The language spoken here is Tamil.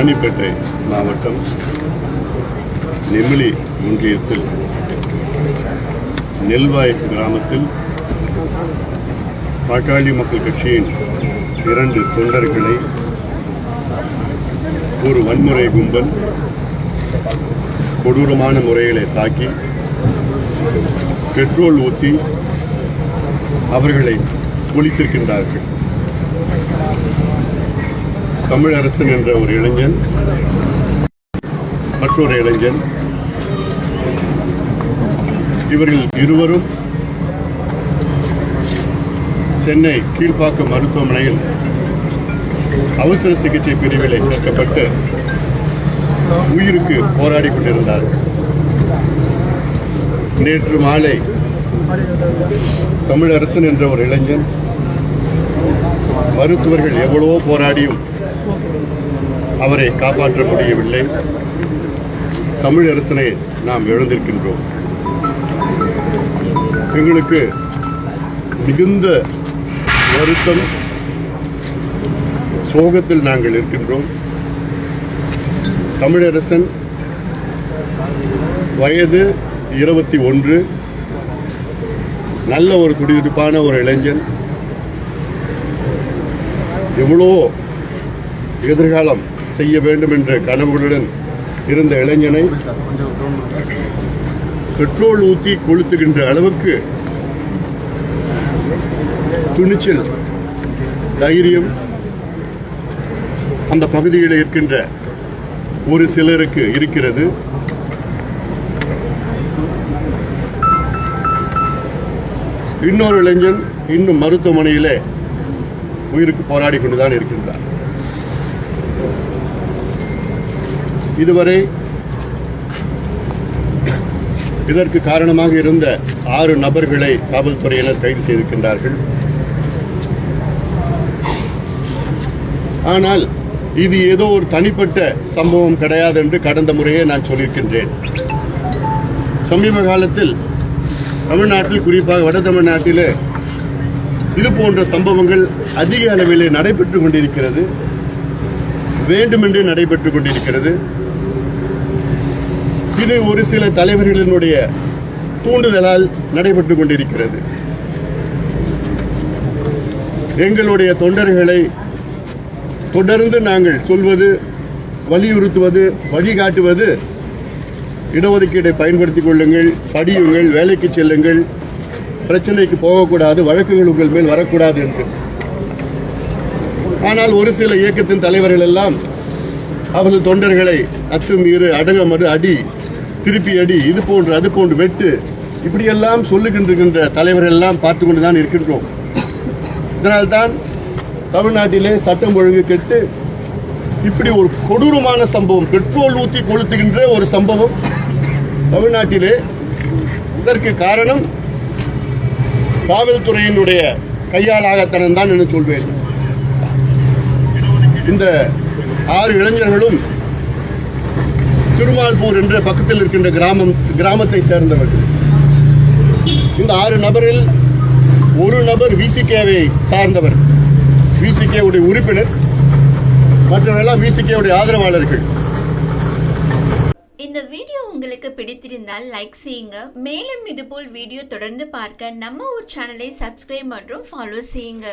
ராணிப்பேட்டை மாவட்டம் நெமிலி ஒன்றியத்தில் நெல்வாய் கிராமத்தில் பாட்டாளி மக்கள் கட்சியின் இரண்டு தொண்டர்களை ஒரு வன்முறை கும்பல் கொடூரமான முறைகளை தாக்கி பெட்ரோல் ஊற்றி அவர்களை ஒழித்திருக்கின்றார்கள். தமிழரசன் என்ற ஒரு இளைஞன் மற்றொரு இளைஞன். இவர்கள் இருவரும் சென்னை கீழ்ப்பாக்கம் மருத்துவமனையில் அவசர சிகிச்சை பிரிவிலே சேர்க்கப்பட்டு உயிருக்கு போராடி கொண்டிருந்தார். நேற்று மாலை தமிழரசன் என்ற ஒரு இளைஞன் மருத்துவர்கள் எவ்வளவோ போராடியும் அவரை காப்பாற்ற முடியவில்லை. தமிழரசனை நாம் இழந்திருக்கின்றோம் எங்களுக்கு மிகுந்த வருத்தம் சோகத்தில் நாங்கள் இருக்கின்றோம். தமிழரசன் வயது இருபத்தி ஒன்று. நல்ல ஒரு குடியிருப்பான ஒரு இளைஞன். எவ்வளோ எதிர்காலம் செய்ய வேண்டும் என்ற கனவுகளுடன் இருந்த இளைஞனை பெட்ரோல் ஊற்றி கொளுத்துகின்ற அளவுக்கு துணிச்சல் தைரியம் அந்த பகுதியில் இருக்கின்ற ஒரு சிலருக்கு இருக்கிறது. இன்னொரு இளைஞன் இன்னும் மருத்துவமனையிலே உயிருக்கு போராடி கொண்டுதான் இருக்கின்றார் இதுவரை இதற்கு காரணமாக இருந்த ஆறு நபர்களை காவல்துறையினர் கைது செய்திருக்கின்றார்கள். ஆனால் இது ஏதோ ஒரு தனிப்பட்ட சம்பவம் கிடையாது என்று கடந்த முறையே நான் சொல்லியிருக்கின்றேன். சமீப காலத்தில் தமிழ்நாட்டில் குறிப்பாக வட தமிழ்நாட்டில் இது போன்ற சம்பவங்கள் அதிக அளவில் நடைபெற்று கொண்டிருக்கிறது. வேண்டுமென்றே நடைபெற்றுக் கொண்டிருக்கிறது. இது ஒரு சில தலைவர்களினுடைய தூண்டுதலால் நடைபெற்றுக் கொண்டிருக்கிறது. எங்களுடைய தொண்டர்களை தொடர்ந்து நாங்கள் சொல்வது வலியுறுத்துவது வழிகாட்டுவது இடஒதுக்கீட்டை பயன்படுத்திக் கொள்ளுங்கள் படியுங்கள் வேலைக்கு செல்லுங்கள் பிரச்சனைக்கு போகக்கூடாது வழக்குகள் உங்கள் மேல் வரக்கூடாது என்று. ஆனால் ஒரு சில இயக்கத்தின் தலைவர்கள் எல்லாம் அவர்கள் தொண்டர்களை அத்துமீறு அடங்கமறு அடி திருப்பி அடி இது போன்று அது போன்று வெட்டு இப்படியெல்லாம் சொல்லுகின்ற தலைவர்கள் எல்லாம் பார்த்து கொண்டு தான் இருக்கின்றோம். இதனால்தான் தமிழ்நாட்டிலே சட்டம் ஒழுங்கு கெட்டு இப்படி ஒரு கொடூரமான சம்பவம் பெட்ரோல் ஊற்றி கொளுத்துகின்ற ஒரு சம்பவம் தமிழ்நாட்டிலே இதற்கு காரணம் காவல்துறையினுடைய கையாளாகத்தனம் தான் என்று சொல்வேன். இந்த ஆறு இளைஞர்களும் திருமால்பூர் என்ற பக்கத்தில் இருக்கின்ற கிராமம் கிராமத்தை சேர்ந்தவர்கள். இந்த ஆறு நபரில் ஒரு நபர் விசிகேவை சார்ந்தவர். விசிகேவுடைய உறுப்பினர் மற்றவரெல்லாம் விசிகேவுடைய ஆதரவாளர்கள். இந்த வீடியோ உங்களுக்கு பிடித்திருந்தால் லைக் செய்யுங்க. மேலும் இதுபோல் வீடியோ தொடர்ந்து பார்க்க நம்ம ஒரு சேனலை சப்ஸ்கிரைப் மற்றும் ஃபாலோ செய்யுங்க.